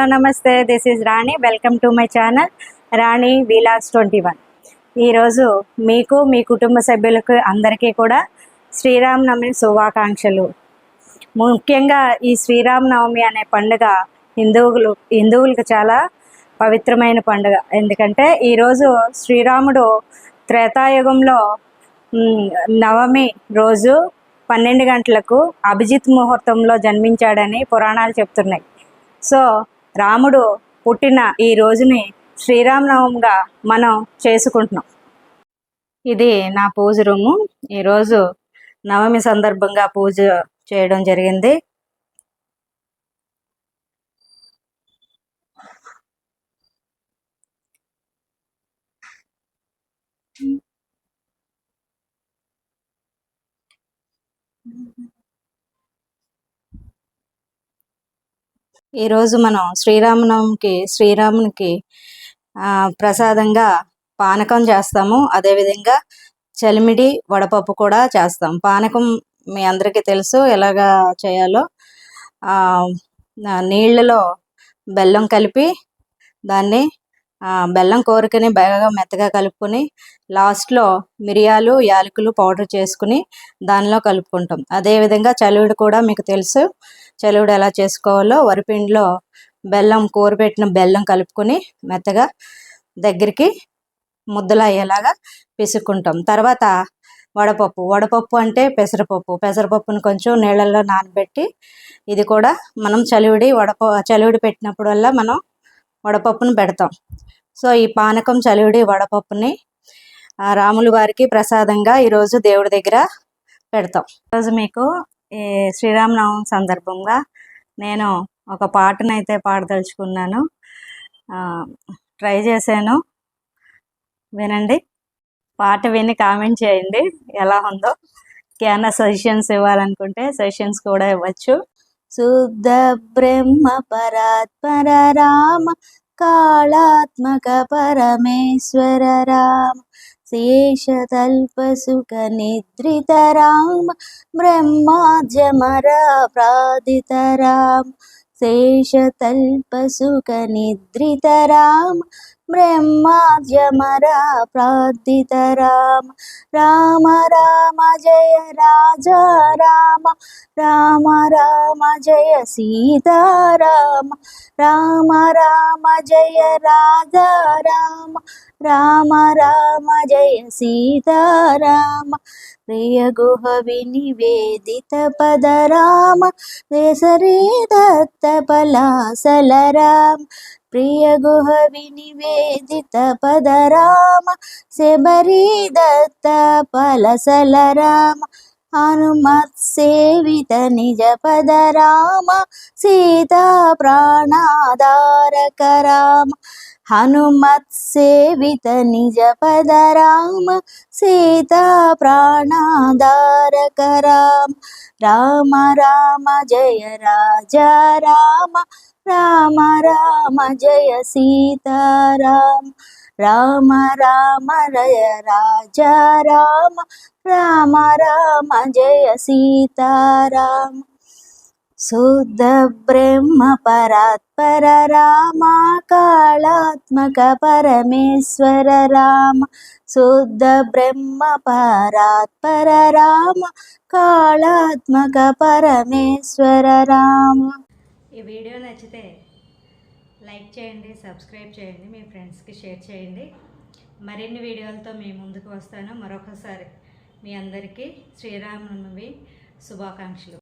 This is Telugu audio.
హలో నమస్తే. This is Rani welcome to my channel Rani vlogs twenty one ఈరోజు మీకు మీ కుటుంబ సభ్యులకు అందరికీ కూడా శ్రీరామనవమి శుభాకాంక్షలు. ముఖ్యంగా ఈ శ్రీరామనవమి అనే పండుగ హిందువులు హిందువులకు చాలా పవిత్రమైన పండుగ. ఎందుకంటే ఈరోజు శ్రీరాముడు త్రేతాయుగంలో నవమి రోజు పన్నెండు గంటలకు అభిజిత్ ముహూర్తంలో జన్మించాడని పురాణాలు చెప్తున్నాయి. సో రాముడు పుట్టిన ఈ రోజుని శ్రీరామనవమిగా మనం చేసుకుంటున్నాం. ఇది నా పూజ రూము. ఈరోజు నవమి సందర్భంగా పూజ చేయడం జరిగింది. ఈరోజు మనం శ్రీరామనవమికి శ్రీరామునికి ప్రసాదంగా పానకం చేస్తాము. అదేవిధంగా చలిమిడి వడపప్పు కూడా చేస్తాం. పానకం మీ అందరికీ తెలుసు ఎలాగా చేయాలో. నీళ్ళలో బెల్లం కలిపి దాన్ని బెల్లం కోరికని బాగా మెత్తగా కలుపుకొని లాస్ట్లో మిరియాలు యాలకులు పౌడర్ చేసుకుని దానిలో కలుపుకుంటాం. అదేవిధంగా చలివిడి కూడా మీకు తెలుసు. చలివిడి ఎలా చేసుకోవాలో వరిపిండిలో బెల్లం కూరబెట్టిన బెల్లం కలుపుకొని మెత్తగా దగ్గరికి ముద్దలు అయ్యేలాగా పిసుక్కుంటాం. తర్వాత వడపప్పు. వడపప్పు అంటే పెసరపప్పు. పెసరపప్పును కొంచెం నీళ్ళల్లో నానబెట్టి ఇది కూడా మనం చలివిడి వడప చలివిడి పెట్టినప్పుడల్లా మనం వడపప్పును పెడతాం. సో ఈ పానకం చలివిడి వడపప్పుని రాములు వారికి ప్రసాదంగా ఈరోజు దేవుడి దగ్గర పెడతాం. ఈరోజు మీకు ఈ శ్రీరామనవమి సందర్భంగా నేను ఒక పాటను అయితే పాడదలుచుకున్నాను ట్రై చేశాను. వినండి. పాట విని కామెంట్ చేయండి. ఎలా ఉందో. ఏమైనా సజెషన్స్ ఇవ్వాలనుకుంటే సజెషన్స్ కూడా ఇవ్వచ్చు. శుద్ధ బ్రహ్మ పరాత్పర రామ కాళాత్మక పరమేశ్వర రామ శేషతల్ప నిద్రిత రామ బ్రహ్మాజమర ప్రాదిత రామ శేషతల్ప నిద్రిత రామ బ్రహ్మాద్యమరా ప్రార్థిత రామ రామ రామ జయ రాజా రామ. రామ రామ జయ సీతారామ. రామ రామ జయ రాజా రామ. రామ రామ జయ సీతారామ. ప్రియ గుహ వినివేదిత పద రామ కేసరి దత్త పలాసల రామ. ప్రియ గుహ వినివేదిత పద రామ శబరి దత్త పలసల రామ హనుమత్ సేవిత నిజ పద రామ సీతా ప్రాణాధారక రామ హనుమత్ సేవిత నిజ పద రామ సీతా ప్రాణాధారక రామ రామ రామ జయ రాజా రామ రామ రామ జయ సీతారామ. రామ రామ రయ రాజా రామ. రామ రామ జయ సీతారామ. శుద్ధ బ్రహ్మ పరాత్పర రామ. కాళాత్మక పరమేశ్వర రామ. శుద్ధ బ్రహ్మ పరాత్పర రామ. కాళాత్మక పరమేశ్వర రామ. ఈ వీడియో నచ్చితే లైక్ చేయండి సబ్స్క్రైబ్ చేయండి మీ ఫ్రెండ్స్కి షేర్ చేయండి. మరిన్ని వీడియోలతో మీ ముందుకు వస్తాను. మరొకసారి మీ అందరికీ శ్రీరామనవమి శుభాకాంక్షలు.